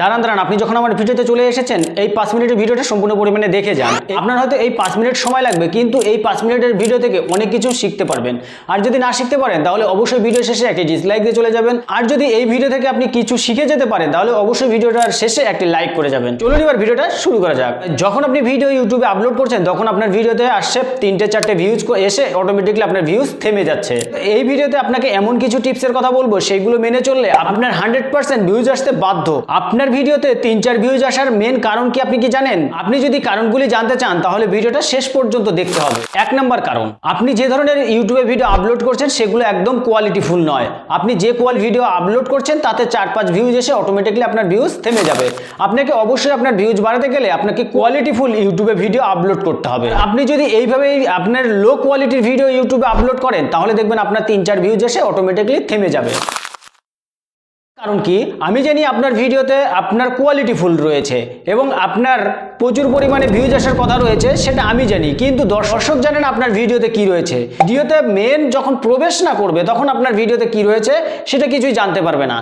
দাঁড়ান দাঁড়ান, আপনি যখন আমার ভিডিওতে চলে এসেছেন, এই পাঁচ মিনিটের ভিডিওটা সম্পূর্ণ পরিমাণে দেখে যান। আপনার হয়তো এই পাঁচ মিনিট সময় লাগবে, কিন্তু এই পাঁচ মিনিটের ভিডিও থেকে অনেক কিছু শিখতে পারবেন। আর যদি না শিখতে পারেন, তাহলে অবশ্যই ভিডিও শেষে একটি ডিসলাইক দিয়ে চলে যাবেন। আর যদি এই ভিডিও থেকে আপনি কিছু শিখে যেতে পারেন, তাহলে অবশ্যই ভিডিওটার শেষে একটি লাইক করে যাবেন। চলুন এবার ভিডিওটা শুরু করা যাক। যখন আপনি ভিডিও ইউটিউবে আপলোড করছেন, তখন আপনার ভিডিওতে আসছে তিনটে, চারটে ভিউজ এসে অটোমেটিকলি আপনার ভিউজ থেমে যাচ্ছে। এই ভিডিওতে আপনাকে এমন কিছু টিপসের কথা বলব সেইগুলো মেনে চললে আপনার হান্ড্রেড পার্সেন্ট ভিউজ আসতে বাধ্য। আপনার ভিডিওতে তিন চার ভিউজ আসার মেন কারণ কি আপনি কি জানেন? আপনি যদি কারণগুলি জানতে চান, তাহলে ভিডিওটা শেষ পর্যন্ত দেখতে হবে। এক নম্বর কারণ, আপনি যে ধরনের ইউটিউবে ভিডিও আপলোড করছেন, সেগুলো একদম কোয়ালিটিফুল নয়। আপনি যে কোয়াল ভিডিও আপলোড করছেন, তাতে চার পাঁচ ভিউজ এসে অটোমেটিকলি আপনার ভিউজ থেমে যাবে। আপনাকে অবশ্যই আপনার ভিউজ বাড়াতে গেলে আপনাকে কোয়ালিটিফুল ইউটিউবে ভিডিও আপলোড করতে হবে। আপনি যদি এইভাবেই আপনার লো কোয়ালিটির ভিডিও ইউটিউবে আপলোড করেন, তাহলে দেখবেন আপনার তিন চার ভিউজ এসে অটোমেটিকলি থেমে যাবে। কারণ কি? আমি জানি আপনার ভিডিওতে আপনার কোয়ালিটি ফুল রয়েছে এবং আপনার প্রচুর পরিমাণে ভিউজ আসার কথা রয়েছে সেটা আমি জানি। কিন্তু দর্শক জানেন আপনার ভিডিওতে কি রয়েছে। ভিডিওতে মেন যখন প্রবেশ না করবে তখন আপনার ভিডিওতে কি রয়েছে সেটা কিছুই জানতে পারবে না।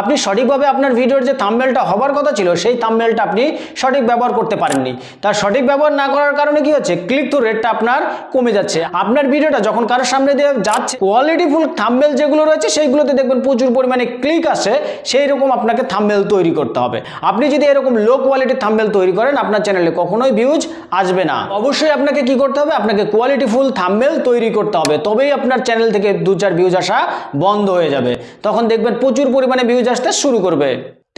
আপনি সঠিকভাবে আপনার ভিডিওর যে থাম্বেলটা হবার কথা ছিল সেই থাম্বেলটা আপনি সঠিক ব্যবহার করতে পারেননি। তার সঠিক ব্যবহার না করার কারণে কি হচ্ছে? ক্লিক থ্রু রেটটা আপনার কমে যাচ্ছে। আপনার ভিডিওটা যখন কারোর সামনে দিয়ে যাচ্ছে কোয়ালিটিফুল থাম্বেল যেগুলো রয়েছে সেইগুলোতে দেখবেন প্রচুর পরিমাণে ক্লিক আসে। সেই রকম আপনাকে থাম্বেল তৈরি করতে হবে। আপনি যদি এরকম লো কোয়ালিটির থাম্বেল তৈরি করেন, আপনার চ্যানেলে কখনোই ভিউজ আসবে না। অবশ্যই আপনাকে কি করতে হবে? আপনাকে কোয়ালিটি ফুল থাম্বেল তৈরি করতে হবে। তবেই আপনার চ্যানেল থেকে দু চার ভিউজ আসা বন্ধ হয়ে যাবে। তখন দেখবেন প্রচুর পরিমাণে ভিউজ আসতে শুরু করবে।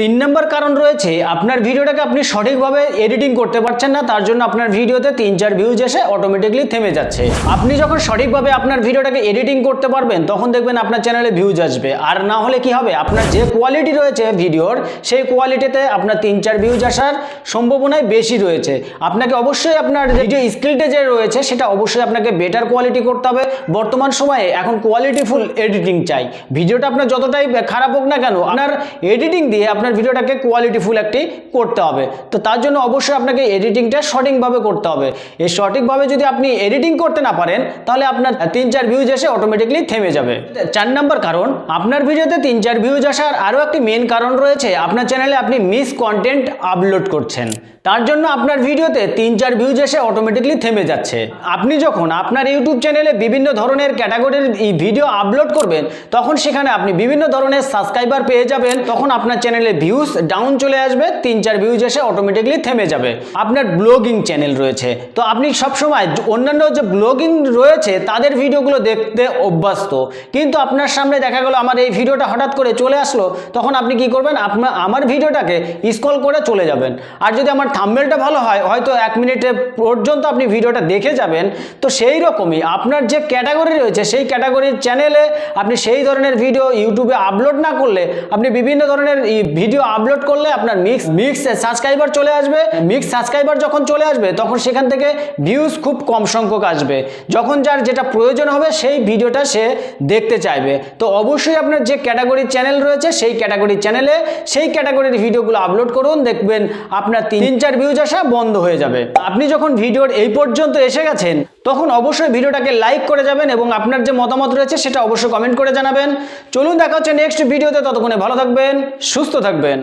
তিন নম্বর কারণ রয়েছে, আপনার ভিডিওটাকে আপনি সঠিকভাবে এডিটিং করতে পারছেন না, তার জন্য আপনার ভিডিওতে তিন চার ভিউজ এসে অটোমেটিকলি থেমে যাচ্ছে। আপনি যখন সঠিকভাবে আপনার ভিডিওটাকে এডিটিং করতে পারবেন, তখন দেখবেন আপনার চ্যানেলে ভিউজ আসবে। আর না হলে কি হবে? আপনার যে কোয়ালিটি রয়েছে ভিডিওর, সেই কোয়ালিটিতে আপনার তিন চার ভিউজ আসার সম্ভাবনাই বেশি রয়েছে। আপনাকে অবশ্যই আপনার ভিডিও স্কিলটা যে রয়েছে, সেটা অবশ্যই আপনাকে বেটার কোয়ালিটি করতে হবে। বর্তমান সময়ে এখন কোয়ালিটিফুল এডিটিং চাই। ভিডিওটা আপনার যতটাই খারাপ হোক না কেন, আপনার এডিটিং দিয়ে আপনার ভিডিওটাকে কোয়ালিটিফুল একটি করতে হবে। তো তার জন্য অবশ্যই আপনাকে এডিটিংটা সঠিকভাবে করতে হবে। এই সঠিকভাবে যদি আপনি এডিটিং করতে না পারেন, তাহলে আপনার তিন চার ভিউজ এসে অটোমেটিকলি থেমে যাবে। চার নম্বর কারণ, আপনার ভিডিওতে তিন চার ভিউজ আসার আরও একটি মেন কারণ রয়েছে, আপনার চ্যানেলে আপনি মিস কন্টেন্ট আপলোড করছেন। তার জন্য আপনার ভিডিওতে তিন চার ভিউজ এসে অটোমেটিকলি থেমে যাচ্ছে। আপনি যখন আপনার ইউটিউব চ্যানেলে বিভিন্ন ধরনের ক্যাটাগরির ভিডিও আপলোড করবেন, তখন সেখানে আপনি বিভিন্ন ধরনের সাবস্ক্রাইবার পেয়ে যাবেন, তখন আপনার চ্যানেলে ভিউজ ডাউন চলে আসবে, তিন চার ভিউজ এসে অটোমেটিকলি থেমে যাবে। আপনার ব্লগিং চ্যানেল রয়েছে। তো আপনি সবসময় অন্যান্য যে ব্লগিং রয়েছে, তাদের ভিডিওগুলো দেখতে অভ্যস্ত। কিন্তু আপনার সামনে দেখা গেল, আমার এই ভিডিওটা হঠাৎ করে চলে আসলো, তখন আপনি কি করবেন? আপনার আমার ভিডিওটাকে স্ক্রল করে চলে যাবেন। আর যদি আমার থাম্বেলটা ভালো হয়, হয়তো এক মিনিটে পর্যন্ত আপনি ভিডিওটা দেখে যাবেন। তো সেই রকমই আপনার যে ক্যাটাগরি রয়েছে, সেই ক্যাটাগরির চ্যানেলে আপনি সেই ধরনের ভিডিও ইউটিউবে আপলোড না করলে, আপনি বিভিন্ন ধরনের ভিডিও আপলোড করলে আপনার মিক্স মিক্স সাবস্ক্রাইবার চলে আসবে। মিক্স সাবস্ক্রাইবার যখন চলে আসবে, তখন সেখান থেকে ভিউজ খুব কম সংখ্যক আসবে। যখন যার যেটা প্রয়োজন হবে, সেই ভিডিওটা সে দেখতে চাইবে। তো অবশ্যই আপনার যে ক্যাটাগরির চ্যানেল রয়েছে, সেই ক্যাটাগরির চ্যানেলে সেই ক্যাটাগরির ভিডিওগুলো আপলোড করুন। দেখবেন আপনার তিন চার ভিউজ আসা বন্ধ হয়ে যাবে। আপনি যখন ভিডিওর এই পর্যন্ত এসে গেছেন তখন অবশ্যই ভিডিওটাকে লাইক করে যাবেন এবং আপনার যে মতামত রয়েছে সেটা অবশ্যই কমেন্ট করে জানাবেন। চলুন দেখা হচ্ছে নেক্সট ভিডিওতে, ততক্ষণে ভালো থাকবেন, সুস্থ থাকবেন।